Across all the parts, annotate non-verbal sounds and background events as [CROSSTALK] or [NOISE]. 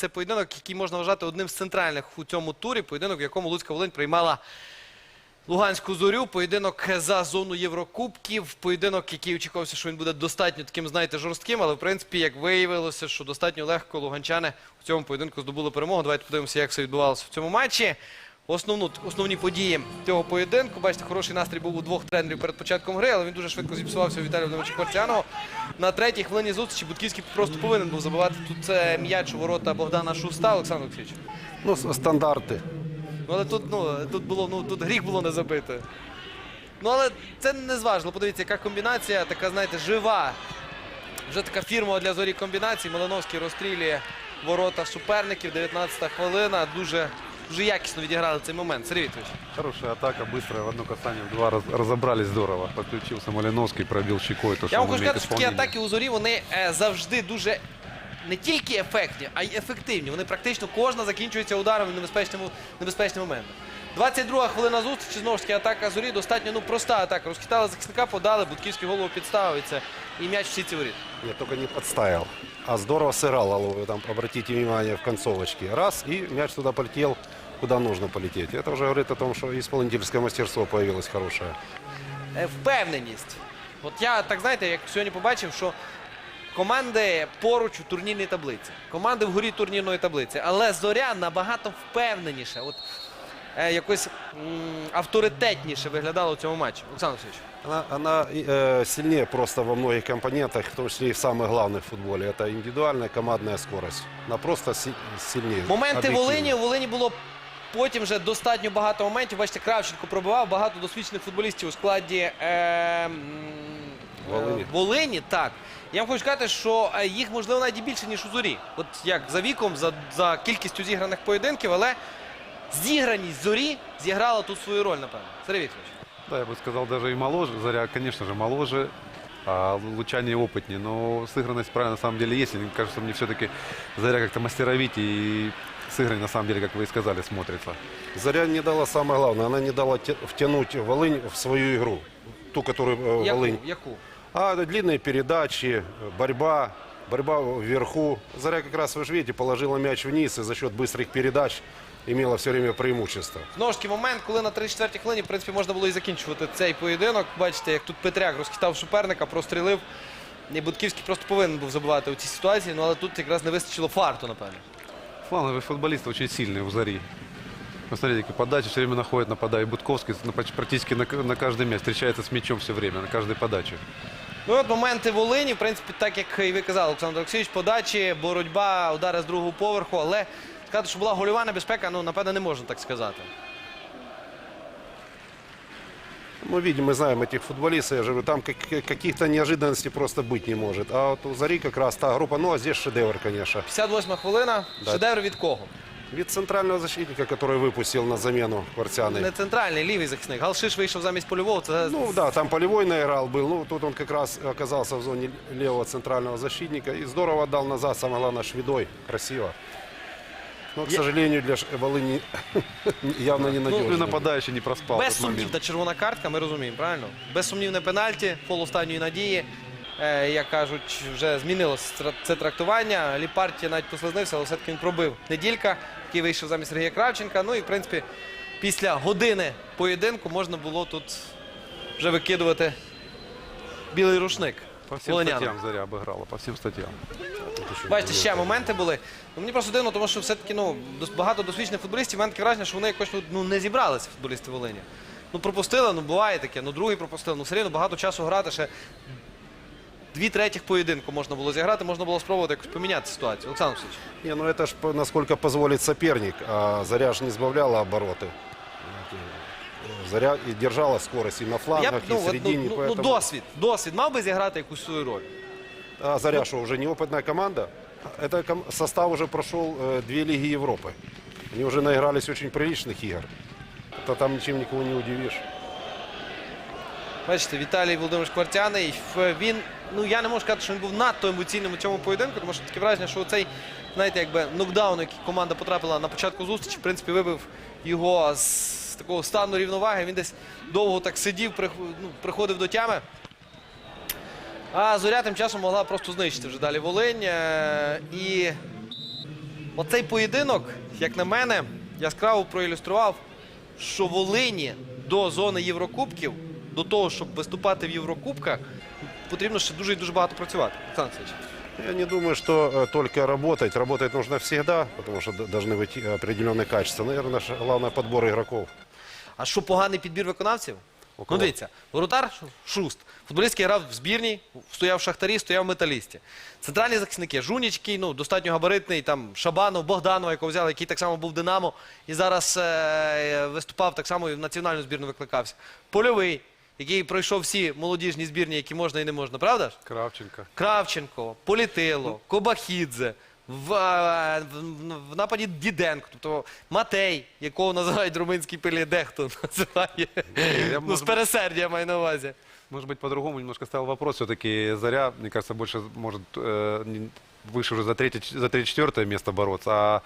це поєдинок, який можна вважати одним з центральних у цьому турі. Поєдинок, в якому Луцька Волинь приймала Луганську зорю. Поєдинок за зону Єврокубків. Поєдинок, який очікувався, що він буде достатньо таким, знаєте, жорстким. Але в принципі, як виявилося, що достатньо легко луганчани у цьому поєдинку здобули перемогу. Давайте подивимося, як все відбувалося в цьому матчі. Основну, основні події цього поєдинку. Бачите, хороший настрій був у двох тренерів перед початком гри, але він дуже швидко зіпсувався у Віталія Володимировича Квартяного. На третій хвилині зустрічі Будківський просто повинен був забивати тут це м'яч у ворота Богдана Шуста. Олександр Олексійович. Ну, с- стандарты. Ну, але тут, ну, тут було, ну, тут гріх було не забити. Ну, але це не зважно. Подивіться, яка комбінація, така, знаєте, жива. Вже така фірмова для зорі комбінації. Малиновський розстрілює ворота суперників. 19-та хвилина. Дуже, дуже якісно відіграли цей момент. Сергій Вікторович. Хорошая атака, быстрая, в одно касание, в два раз, разобрались здорово. Подключился Малиновский, пробил щекой то, что Я вам он хочу умеет сказати, що такі исполнение. атаки у зорі вони е, завжди дуже не тільки ефектні, а й ефективні. Вони практично кожна закінчується ударом в небезпечному, небезпечний момент. 22 хвилина зустрічі, знову ж таки, атака зорі достатньо ну, проста атака. Розхитали захисника, подали, Будківський голову підставиться і м'яч в сітці воріт. Я только не подставил. А здорово сыграл Алоэ. Там, обратите внимание, в концовочке. Раз, и мяч туда полетел, куда нужно полететь. Это уже говорит о том, что исполнительское мастерство появилось хорошее. Е, Впевненість. От я так знаєте, як сьогодні побачив, що команди поруч у турнірній таблиці, команди вгорі турнірної таблиці, але зоря набагато впевненіше. От е, якось м, авторитетніше виглядало у цьому матчі. Олександр Олексійович. Она, она, э, сильнее просто во многих компонентах, в том числе и в самых главных в футболе. Это индивидуальная командная скорость. Она просто си- сильнее. Моменти объективно. Волині. У Волині було потім вже достатньо багато моментів. Бачите, Кравченко пробивав багато досвідчених футболістів у складі е, е, Волині. Волині. Так. Я вам хочу сказати, що е, їх можливо навіть і більше, ніж у зорі. От як за віком, за, за кількістю зіграних поєдинків, але зіграність зорі зіграла тут свою роль, напевно. Сергій Вікторович. Да, я бы сказал, даже и моложе. Заря, конечно же, моложе, а Лучане опытнее. Но сыгранность, правильно, на самом деле есть. И кажется, мне все-таки Заря как-то мастеровить и сыгранность, на самом деле, как вы и сказали, смотрится. Заря не дала самое главное. Она не дала те- втянуть Волынь в свою игру. Ту, которую э, Яку? Волынь Яку? А длинные передачи, борьба, борьба вверху. Заря как раз, вы же видите, положила мяч вниз и за счет быстрых передач имела все время преимущество. Знову ж таки, момент, коли на 34-й хвилині, в принципі, можна було і закінчувати цей поєдинок. Бачите, як тут Петряк розхитав суперника, прострілив. І Будківський просто повинен був забивати у цій ситуації, ну але тут якраз не вистачило фарту, напевно. Фланговые футболисты очень сильные у Зари. Посмотрите, какие подачи все время находит, нападая. И Будковский ну, поч- практически на, к- на каждый мяч встречается с мячом все время, на каждой подаче. Ну і от моменти Волині, в принципі, так як і ви казали, Олександр Олексійович, подачі, боротьба, удари з другого поверху, але сказати, що була гольова небезпека, ну, напевно, не можна так сказати. Мы видим, мы знаем этих футболистов, я же говорю, там как- каких-то неожиданностей просто быть не может. А вот у Зари как раз та группа, ну а здесь шедевр, конечно. 58 хвилина. Да. Шедевр від кого? Вид центрального защитника, который выпустил на замену Квартяной. Не центральний, лівий захисник. Галшиш вийшов замість польового. Це Ну да, там полевой наиграл был. Ну, тут он как раз оказался в зоне левого центрального защитника. И здорово отдал назад, самое главное, шведой. Красиво. Но, к сожалению, для Волыни [LAUGHS] явно Ну, и ненадежно. нападающий не проспал Без этот момент. сумнівна червона картка, ми розуміємо, правильно? Безсумнівне пенальті, фол останньої надії. Е, як кажуть, вже змінилося тра- це трактування. Ліпарті навіть послизнився, але все-таки він пробив неділька, який вийшов замість Сергія Кравченка. Ну і в принципі, після години поєдинку можна було тут вже викидувати білий рушник. По всем волинянам. статьям Заря обыграла, по всем статьям. Бачите, ще моменти були. Ну, мені просто дивно, тому що все-таки ну, дос- багато досвідчених футболістів. У мене таке враження, що вони якось ну, ну, не зібралися, футболісти Волині. Ну, пропустили, ну буває таке, ну другий пропустили. Ну, все рівно багато часу грати ще. Дві третіх поєдинку можна було зіграти, можна було спробувати якось поміняти ситуацію. Олександр Олексійович. Не, ну это ж по- насколько позволит соперник. А Заря ж не сбавляла обороты. Заря и держала скорость и на Я флангах, б, и ну, в от, середине. ну, ну, ну, поэтому... досвід. Досвід мав би зіграти якусь свою роль. А Заря что, уже неопытная команда? Это ком- состав уже прошел э, две лиги Европы. Они уже наигрались очень приличных игр. Это там ничем никого не удивишь. Бачите, Віталій Володимирович Квартяний. ф- Він, ну я не можу сказати, що він був надто емоційним у цьому поєдинку, тому що таке враження, що цей, знаєте, якби нокдаун, який команда потрапила на початку зустрічі, в принципі, вибив його з такого стану рівноваги. Він десь довго так сидів, прих- ну, приходив до тями. А зоря тим часом могла просто знищити вже далі Волинь. Е, І Оцей поєдинок, як на мене, яскраво проілюстрував, що Волині до зони Єврокубків, до того, щоб виступати в Єврокубках, потрібно ще дуже і дуже багато працювати. Олександр Олексійович. Я не думаю, что э, только работать. Работать нужно всегда, потому что д- должны быть э, определенные качества. Наверное, наш главный подбор игроков. А що поганий підбір виконавців? Ну, дивіться, воротар Шуст. Футболіст, який грав в збірній, стояв в шахтарі, стояв в металісті. Центральні захисники Жунічкий, ну, достатньо габаритний, там Шабанов, Богданов, якого взяли, який так само був Динамо, і зараз е, виступав так само і в національну збірну викликався. Польовий, який пройшов всі молодіжні збірні, які можна і не можна, правда ж? Кравченко. Кравченко, Політило, Кобахідзе, в, е, в, в нападі Діденко, тобто Матей, якого називають румунський пилі, дехто називає. я, Ну, з может, пересердя я маю на увазі. может быть, по-другому немножко ставил вопрос. Все-таки Заря, мне кажется, больше может э, не- выше уже за третье, за третье-четвертое место бороться, а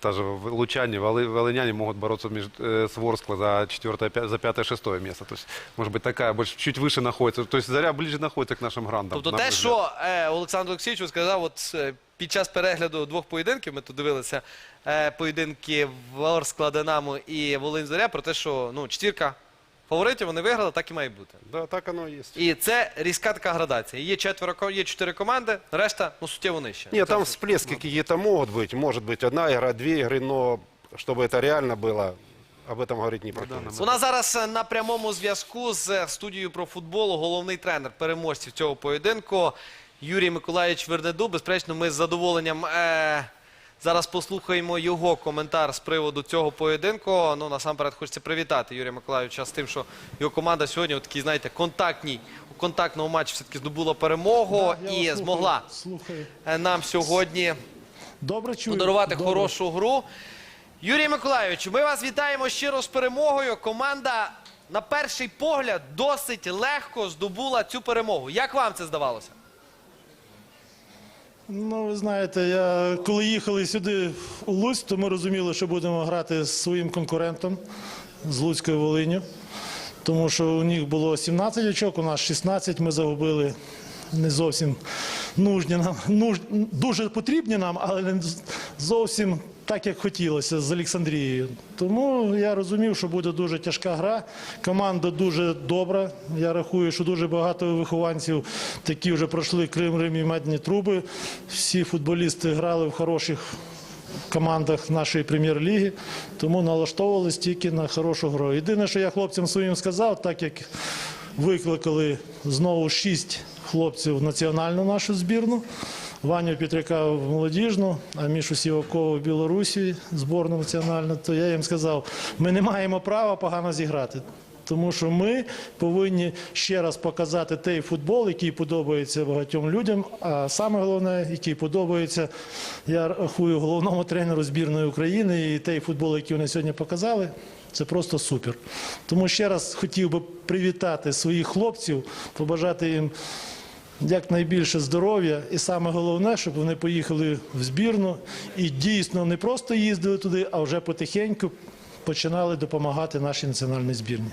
та же в- Лучане, Волы- Волыняне могут бороться между, э, с Ворскло за четвертое, пя- за пятое-шестое место. То есть, может быть, такая больше, чуть выше находится. То есть Заря ближе находится к нашим грандам. Тобто на те, мой взгляд. що е, Олександр Олексійович сказав, от е, під час перегляду двох поєдинків, ми тут дивилися е, поєдинки Ворскла Динамо і Волинь Зоря, про те, що ну, четвірка фаворитів вони виграли, так і має бути. Да, так оно и есть. І це різка така градація. Є четверо, ко- є чотири команди, решта ну, суттєво нижче. Нет, Це там все. всплески какие-то могут быть. Может быть, одна игра, две игры, но чтобы это реально было, об этом говорить не приходится. У нас зараз е, на прямому зв'язку з е, студією про футбол головний тренер переможців цього поєдинку Юрій Миколаївич Вернеду. Безперечно, ми з задоволенням е, зараз послухаємо його коментар з приводу цього поєдинку. Ну, насамперед, хочеться привітати Юрія Миколаївича з тим, що його команда сьогодні, у такій, знаєте, контактній, у контактному матчі все-таки здобула перемогу Да, і змогла слухаю. е, нам сьогодні Добре чую. подарувати Добре. хорошу гру. Юрій Миколайович, ми вас вітаємо щиро з перемогою. Команда на перший погляд досить легко здобула цю перемогу. Як вам це здавалося? Ну, ви знаєте, я коли їхали сюди у Луцьк, то ми розуміли, що будемо грати з своїм конкурентом з Луцькою Волиню. Тому що у них було 17 очок, у нас 16, ми загубили не зовсім нужні нам, нуж, дуже потрібні нам, але не зовсім так, як хотілося з Олександрією. Тому я розумів, що буде дуже тяжка гра. Команда дуже добра. Я рахую, що дуже багато вихованців такі вже пройшли Крим, Рим і медні труби. Всі футболісти грали в хороших командах нашої прем'єр-ліги, тому налаштовувалися тільки на хорошу гру. Єдине, що я хлопцям своїм сказав, так як викликали знову шість хлопців в національну нашу збірну. Ваню Петряка в молодіжну, а Мішу Сівакова в Білорусі зборну національну, то я їм сказав, ми не маємо права погано зіграти. Тому що ми повинні ще раз показати той футбол, який подобається багатьом людям. А саме головне, який подобається, я рахую головному тренеру збірної України і той футбол, який вони сьогодні показали. Це просто супер. Тому ще раз хотів би привітати своїх хлопців, побажати їм якнайбільше здоров'я, і саме головне, щоб вони поїхали в збірну і дійсно не просто їздили туди, а вже потихеньку починали допомагати нашій національній збірні.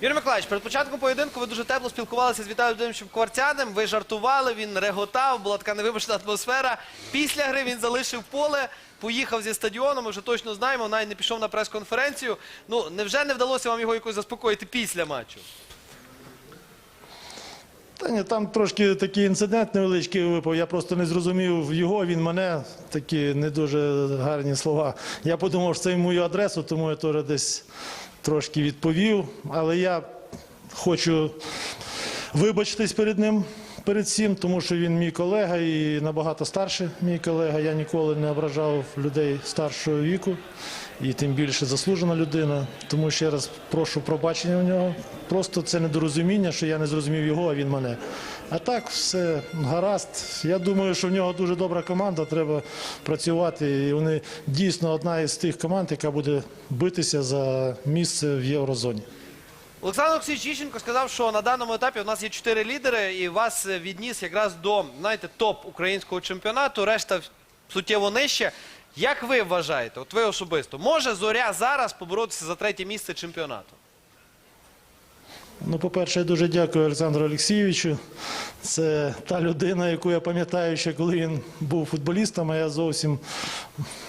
Юрій Миколаївич, перед початком поєдинку ви дуже тепло спілкувалися з Віталієм Володимировичем Кварцяним. Ви жартували, він реготав, була така невибачна атмосфера. Після гри він залишив поле, поїхав зі стадіону. Ми вже точно знаємо, навіть не пішов на прес-конференцію. Ну, невже не вдалося вам його якось заспокоїти після матчу? Та там трошки такий інцидент невеличкий випав. Я просто не зрозумів його, він мене. Такі не дуже гарні слова. Я подумав, що це мою адресу, тому я теж десь трошки відповів. Але я хочу вибачитись перед ним. Перед всім, тому що він мій колега і набагато старший мій колега. Я ніколи не ображав людей старшого віку і тим більше заслужена людина. Тому ще раз прошу пробачення у нього. Просто це недорозуміння, що я не зрозумів його, а він мене. А так все гаразд. Я думаю, що в нього дуже добра команда. Треба працювати. І вони дійсно одна із тих команд, яка буде битися за місце в єврозоні. Олександр Олексійович Іщенко сказав, що на даному етапі у нас є чотири лідери, і вас відніс якраз до знаєте, топ українського чемпіонату. Решта суттєво нижче. Як ви вважаєте, от ви особисто, може зоря зараз поборотися за третє місце чемпіонату? Ну, по-перше, я дуже дякую Олександру Олексійовичу. Це та людина, яку я пам'ятаю ще коли він був футболістом, а я зовсім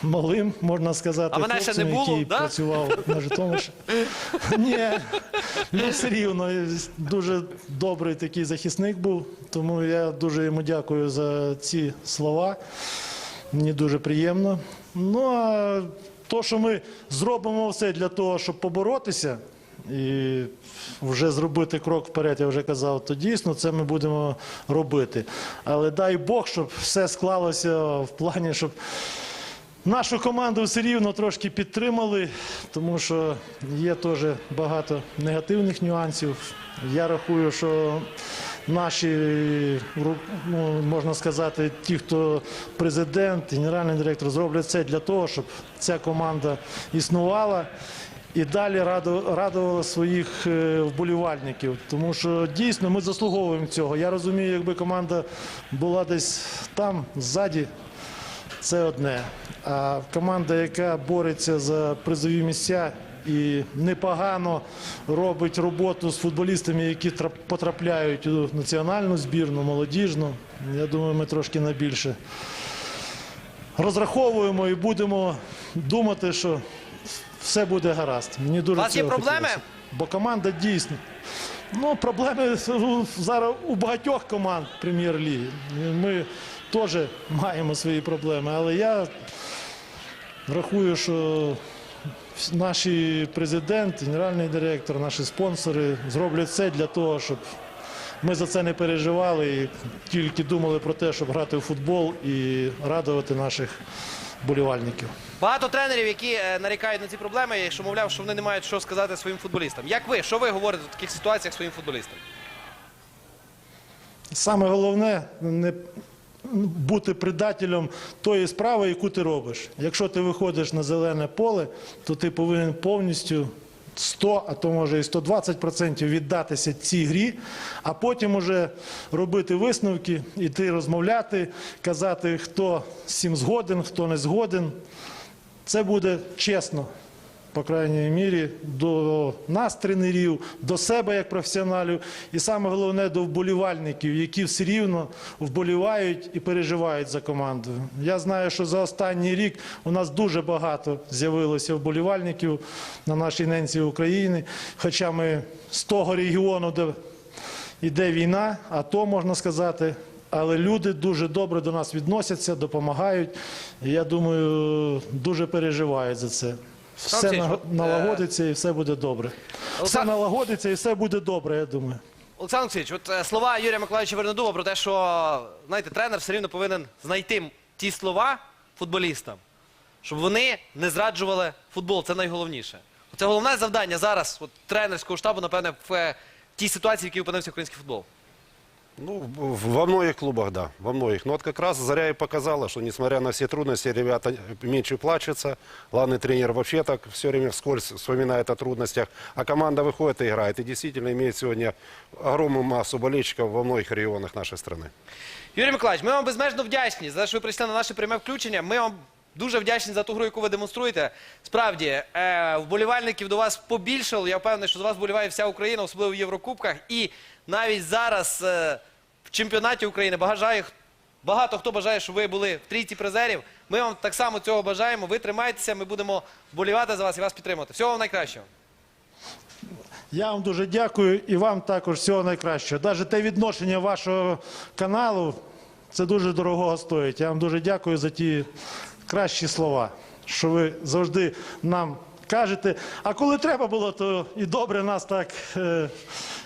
малим, можна сказати, А мене ще хлопцем, не було, який да? працював на Житомирщині. Ні, ну все рівно. Дуже добрий такий захисник був, тому я дуже йому дякую за ці слова. Мені дуже приємно. Ну а то, що ми зробимо все для того, щоб поборотися і вже зробити крок вперед, я вже казав, то дійсно це ми будемо робити. Але дай Бог, щоб все склалося в плані, щоб нашу команду все рівно трошки підтримали, тому що є теж багато негативних нюансів. Я рахую, що наші, ну, можна сказати, ті, хто президент, генеральний директор, зроблять все для того, щоб ця команда існувала. І далі раду- радувала своїх е, вболівальників, тому що дійсно ми заслуговуємо цього. Я розумію, якби команда була десь там, ззаді, це одне. А команда, яка бореться за призові місця і непогано робить роботу з футболістами, які потрапляють у національну збірну, молодіжну. Я думаю, ми трошки на більше розраховуємо і будемо думати, що все буде гаразд. Мені дуже У вас є проблеми? хотілося. Бо команда дійсно. Ну, проблеми зараз у багатьох команд прем'єр-ліги. Ми теж маємо свої проблеми, але я рахую, що наші президент, генеральний директор, наші спонсори зроблять все для того, щоб ми за це не переживали і тільки думали про те, щоб грати в футбол і радувати наших болівальників. Багато тренерів, які е, нарікають на ці проблеми, що мовляв, що вони не мають що сказати своїм футболістам. Як ви? Що ви говорите в таких ситуаціях своїм футболістам? Саме головне не бути предателем тої справи, яку ти робиш. Якщо ти виходиш на зелене поле, то ти повинен повністю 100, а то може і 120% віддатися цій грі, а потім уже робити висновки, іти розмовляти, казати, хто з цим згоден, хто не згоден. Це буде чесно, по крайній мірі, до нас, тренерів, до себе як професіоналів, і саме головне до вболівальників, які все рівно вболівають і переживають за команду. Я знаю, що за останній рік у нас дуже багато з'явилося вболівальників на нашій ненці України, хоча ми з того регіону, де йде війна, а то можна сказати. Але люди дуже добре до нас відносяться, допомагають. І я думаю, дуже переживають за це. Все на- е, налагодиться і все буде добре. Все Олександр- налагодиться і все буде добре, я думаю. Олександр Олексійович, от е, слова Юрія Миколаївича Вернедуба про те, що знаєте, тренер все рівно повинен знайти ті слова футболістам, щоб вони не зраджували футбол. Це найголовніше. Це головне завдання зараз от, тренерського штабу, напевне, в е, тій ситуації, в якій опинився український футбол. Ну, в- во многих клубах, да, во многих. Но вот как раз Заря и показала, что несмотря на все трудности, ребята меньше плачутся. Главный тренер вообще так все время вскользь вспоминает о трудностях. А команда выходит и играет. И действительно имеет сегодня огромную массу болельщиков во многих регионах нашей страны. Юрій Миколаївич, ми вам безмежно вдячні за те, що ви прийшли на наше пряме включення. Ми вам дуже вдячні за ту гру, яку ви демонструєте. Справді, е, вболівальників до вас побільшало. Я впевнений, що за вас вболіває вся Україна, особливо в Єврокубках. І навіть зараз е, в чемпіонаті України бажаю, багато хто бажає, щоб ви були в трійці призерів. Ми вам так само цього бажаємо. Ви тримайтеся, ми будемо вболівати за вас і вас підтримувати. Всього вам найкращого. Я вам дуже дякую і вам також всього найкращого. Навіть те відношення вашого каналу це дуже дорого стоїть. Я вам дуже дякую за ті кращі слова, що ви завжди нам кажете. А коли треба було, то і добре нас так, е,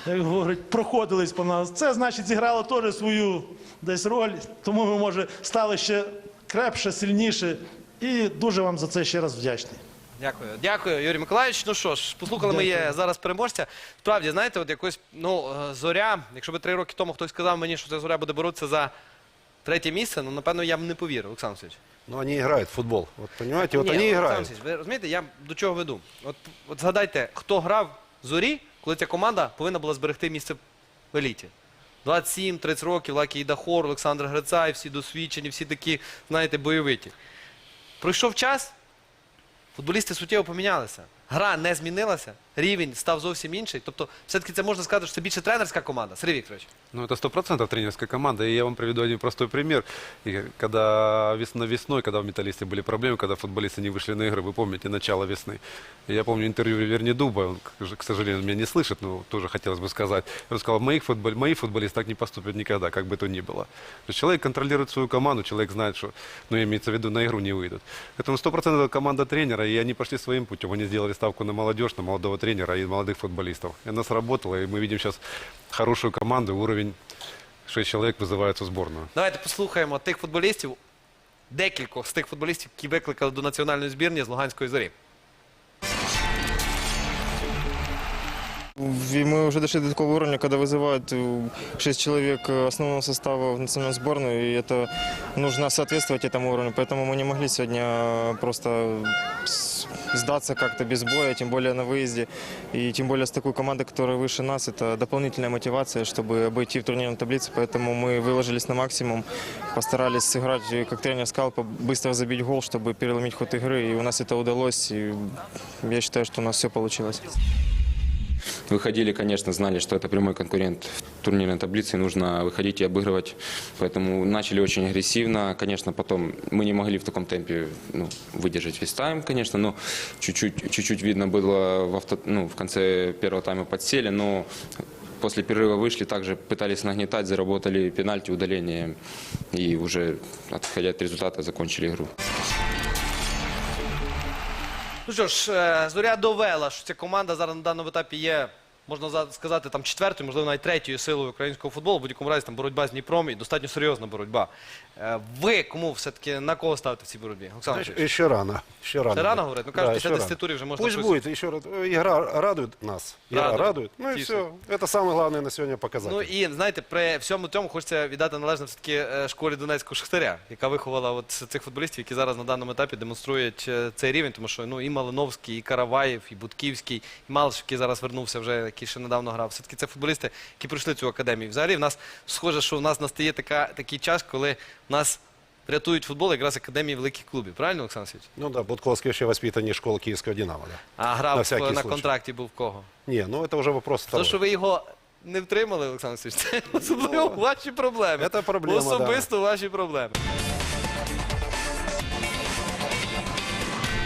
як говорять, проходились по нас. Це значить зіграло теж свою десь роль, тому ми, може, стали ще крепше, сильніше. І дуже вам за це ще раз вдячний. Дякую, дякую, Юрій Миколаївич. Ну що ж, послухали ми є зараз переможця. Справді, знаєте, от якось ну е, зоря. Якщо би три роки тому хтось сказав мені, що ця зоря буде боротися за третє місце, ну напевно я б не повірив, Олександр Васильович. Но они играют в футбол. Вот понимаете, вот Ні, они Олександр играют. Ви розумієте, я до чого веду? От, от згадайте, хто грав в зорі, коли ця команда повинна була зберегти місце в еліті. 27-30 років, Лакій Дахор, Олександр Грицай, всі досвідчені, всі такі, знаєте, бойовиті. Пройшов час, футболісти суттєво помінялися Гра не змінилася, рівень став зовсім інший. Тобто, все-таки це можна сказати, що це більше тренерська команда. Сергій Вікторович. Ну, это сто процентов тренерская команда. И я вам приведу один простой пример. И когда весна весной, когда в «Металлисте» были проблемы, когда футболисты не вышли на игры, вы помните, начало весны. И я помню интервью Верни Дуба, он, к ж- к сожалению, меня не слышит, но тоже хотелось бы сказать. Он сказал, моих футбол... мои футболисты так не поступят никогда, как бы то ни было. То есть человек контролирует свою команду, человек знает, что, ну, имеется в виду, на игру не выйдут. Поэтому сто процентов это команда тренера, и они пошли своим путем. Они сделали ставку на молодежь, на молодого тренера и молодых футболистов. И она сработала, и мы видим сейчас хорошую команду, уровень 6 человек вызываются в сборную. Давайте послухаємо тих футболістів, декількох з тих футболістів, які викликали до національної збірні з Луганської зорі. И мы уже дошли до такого уровня, когда вызывают э, шесть человек э, основного состава в национальную сборную, и это нужно соответствовать этому уровню. Поэтому мы не могли сегодня э, просто с- сдаться как-то без боя, тем более на выезде. И тем более с такой командой, которая выше нас, это дополнительная мотивация, чтобы обойти в турнирной таблице. Поэтому мы выложились на максимум, постарались сыграть, э, как тренер сказал, по- быстро забить гол, чтобы переломить ход игры. И у нас это удалось. И я считаю, что у нас все получилось. Выходили, конечно, знали, что это прямой конкурент в турнирной таблице, и нужно выходить и обыгрывать. Поэтому начали очень агрессивно. Конечно, потом мы не могли в таком темпе ну, выдержать весь тайм, конечно, но чуть-чуть, чуть-чуть видно было в, авто, ну, в конце первого тайма подсели, но после перерыва вышли, также пытались нагнетать, заработали пенальти, удаление и уже, отходя от результата, закончили игру. Ну що ж, е, зоря довела, що ця команда зараз на даному етапі є, можна за- сказати, там четвертою, можливо, навіть третьою силою українського футболу. В будь-якому разі там боротьба з Дніпром і достатньо серйозна боротьба. Е, Ви кому все-таки на кого ставите в цій боротьбі? Олександр Еще, Васильович? еще рано. Еще рано. Ще рано говорити? Ну кажуть, Да, після еще 10 рано. турів вже можна Пусть щось- будет еще раз. Игра радует нас. Игра Радует. радует. Ну и Тише. все. Это самый главный на сегодня показатель. Ну і знаєте, при всьому цьому хочеться віддати належне все-таки е, школі Донецького Шахтаря, яка виховала от цих футболістів, які зараз на даному етапі демонструють е, цей рівень, тому що ну і Малиновський, і Караваєв, і Будківський, і Малиш, який зараз вернувся вже, який ще недавно грав. Все-таки це футболісти, які пройшли цю академію. Взагалі, в нас схоже, що в нас настає така, такий час, коли нас рятують футбол якраз академії великих клубів. Правильно, Олександр Сергійович? Ну да, Будковский вообще воспитанник школы Киевского «Динамо». Да. А грав На на, контракті був кого? Не, ну это уже вопрос То, що ви його не втримали, Олександр Сергійович, це особливо ваші проблеми. Це проблема, Особисто ваші проблеми.